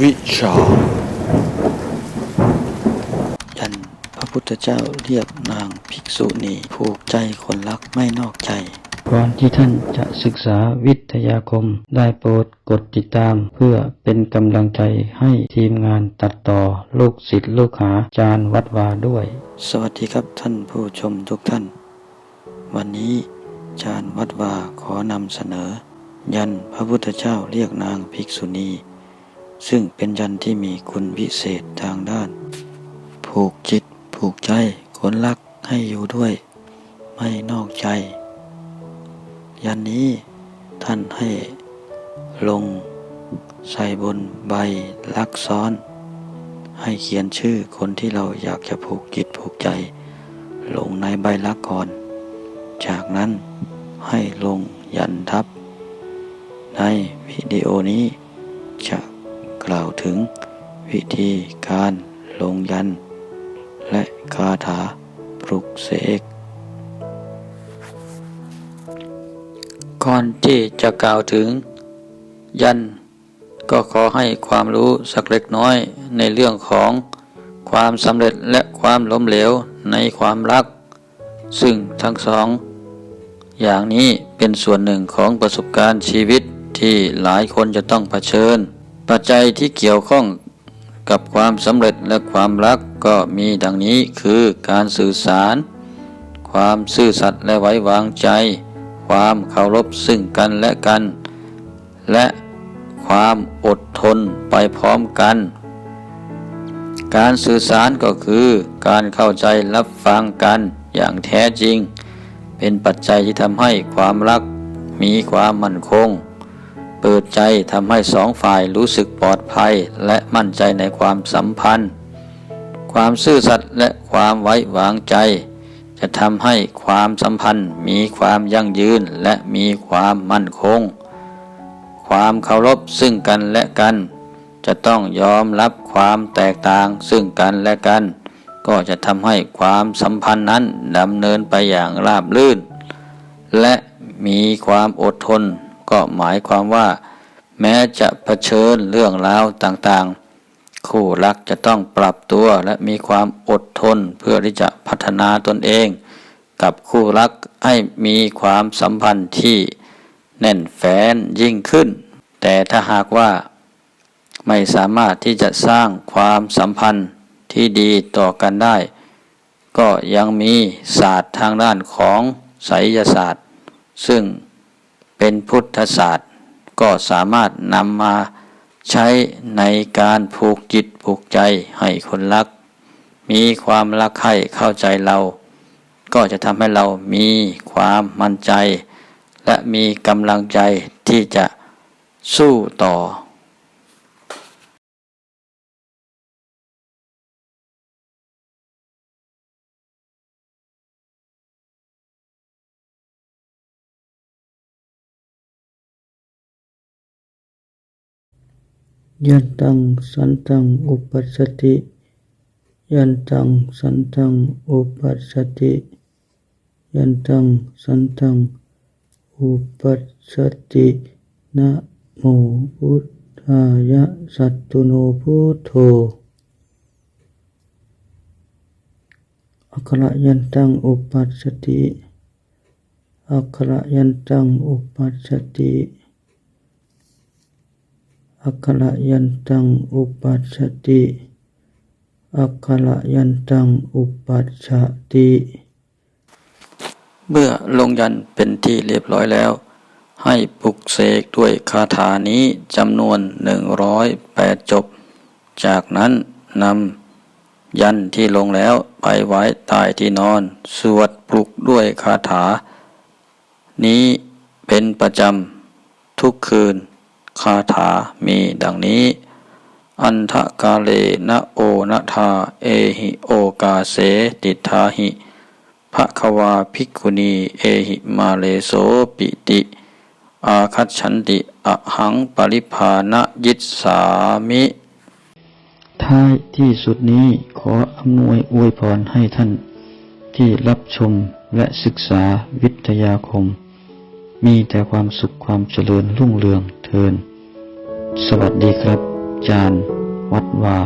วิชา ยันพระพุทธเจ้าเรียกนางภิกษุณีผูกใจคนรักไม่นอกใจ ก่อนที่ท่านจะศึกษาวิทยาคมได้โปรดกดติดตามเพื่อเป็นกำลังใจให้ทีมงานตัดต่อลูกศิษย์ลูกหาจารย์วัดวาด้วย สวัสดีครับท่านผู้ชมทุกท่าน วันนี้จารย์วัดวาขอนำเสนอ ยันพระพุทธเจ้าเรียกนางภิกษุณี ซึ่งเป็นยันที่มีคุณวิเศษทางด้าน ผูกจิต ผูกใจคนรักให้อยู่ด้วย ไม่นอกใจ ยันนี้ท่านให้ลงใส่บนใบลักซ้อน ให้เขียนชื่อคนที่เราอยากจะผูกจิตผูกใจ ลงในใบลักก่อน จากนั้นให้ลงยันทับ ในวิดีโอนี้จะ ล่าวถึง วิธีการลงยัน และคาถาปลุกเสกก่อนที่จะกล่าวถึง ยันก็ขอให้ความรู้สักเล็กน้อยในเรื่องของความสำเร็จและความล้มเหลวในความรัก ซึ่งทั้งสอง อย่างนี้เป็นส่วนหนึ่งของประสบการณ์ชีวิตที่หลายคนจะต้องเผชิญ ปัจจัยที่เกี่ยวข้องกับความสำเร็จและความรักก็มีดังนี้คือการสื่อสาร ความซื่อสัตย์และไว้วางใจ ความเคารพซึ่งกันและกัน และความอดทนไปพร้อมกัน การสื่อสารก็คือการเข้าใจรับฟังกันอย่างแท้จริง เป็นปัจจัยที่ทำให้ความรักมีความมั่นคง เปิดใจทำให้สองฝ่ายรู้สึกปลอดภัยและมั่นใจในความสัมพันธ์ ความซื่อสัตย์และความไว้วางใจ จะทำให้ความสัมพันธ์มีความยั่งยืนและมีความมั่นคง ความเคารพซึ่งกันและกัน จะต้องยอมรับความแตกต่างซึ่งกันและกัน ก็จะทำให้ความสัมพันธ์นั้นดำเนินไปอย่างราบรื่น และมีความอดทน ก็หมายความว่า แม้จะเผชิญเรื่องราวต่างๆ คู่รักจะต้องปรับตัวและมีความอดทนเพื่อที่จะพัฒนาตนเอง กับคู่รักให้มีความสัมพันธ์ที่แน่นแฟ้นยิ่งขึ้น แต่ถ้าหากว่าไม่สามารถที่จะสร้างความสัมพันธ์ที่ดีต่อกันได้ ก็ยังมีศาสตร์ทางด้านของไสยศาสตร์ ซึ่ง เป็นพุทธศาสตร์ ก็สามารถนำมาใช้ในการผูกจิตผูกใจให้คนรัก มีความรักใคร่เข้าใจเรา ก็จะทำให้เรามีความมั่นใจ และมีกำลังใจที่จะสู้ต่อ ยันตังสันตังอุปัสสติ ยันตังสันตังอุปัสสติ ยันตังสันตังอุปัสสตินะโมพุทธายะสัตตุโนพุทโธอัคระยันตังอุปัสสติอัคระยันตังอุปัสสติ อัคระยันตังอุปัสสติอัคระยันตังอุปัสสติ เมื่อลงยันเป็นที่เรียบร้อยแล้ว ให้ปลุกเสกด้วยคาถานี้จำนวนหนึ่งร้อยแปดจบ จากนั้นนำยันที่ลงแล้วไปไว้ใต้ที่นอน สวดปลุกด้วยคาถา นี้เป็นประจำทุกคืน คาถามีดังนี้ อันทะกาเลนะโอนะทา เอหิโอกาเสติทาหิภะควาภิกขุนีเอหิมาเลโสปิติ อาคัจฉันติอหังปริภาณยิสสามิท้ายที่สุดนี้ขออำนวยอวยพรให้ท่าน ที่รับชมและศึกษาวิทยาคม มีแต่ความสุขความเจริญรุ่งเรือง เทิน สวัสดีครับ จารย์ วัดวา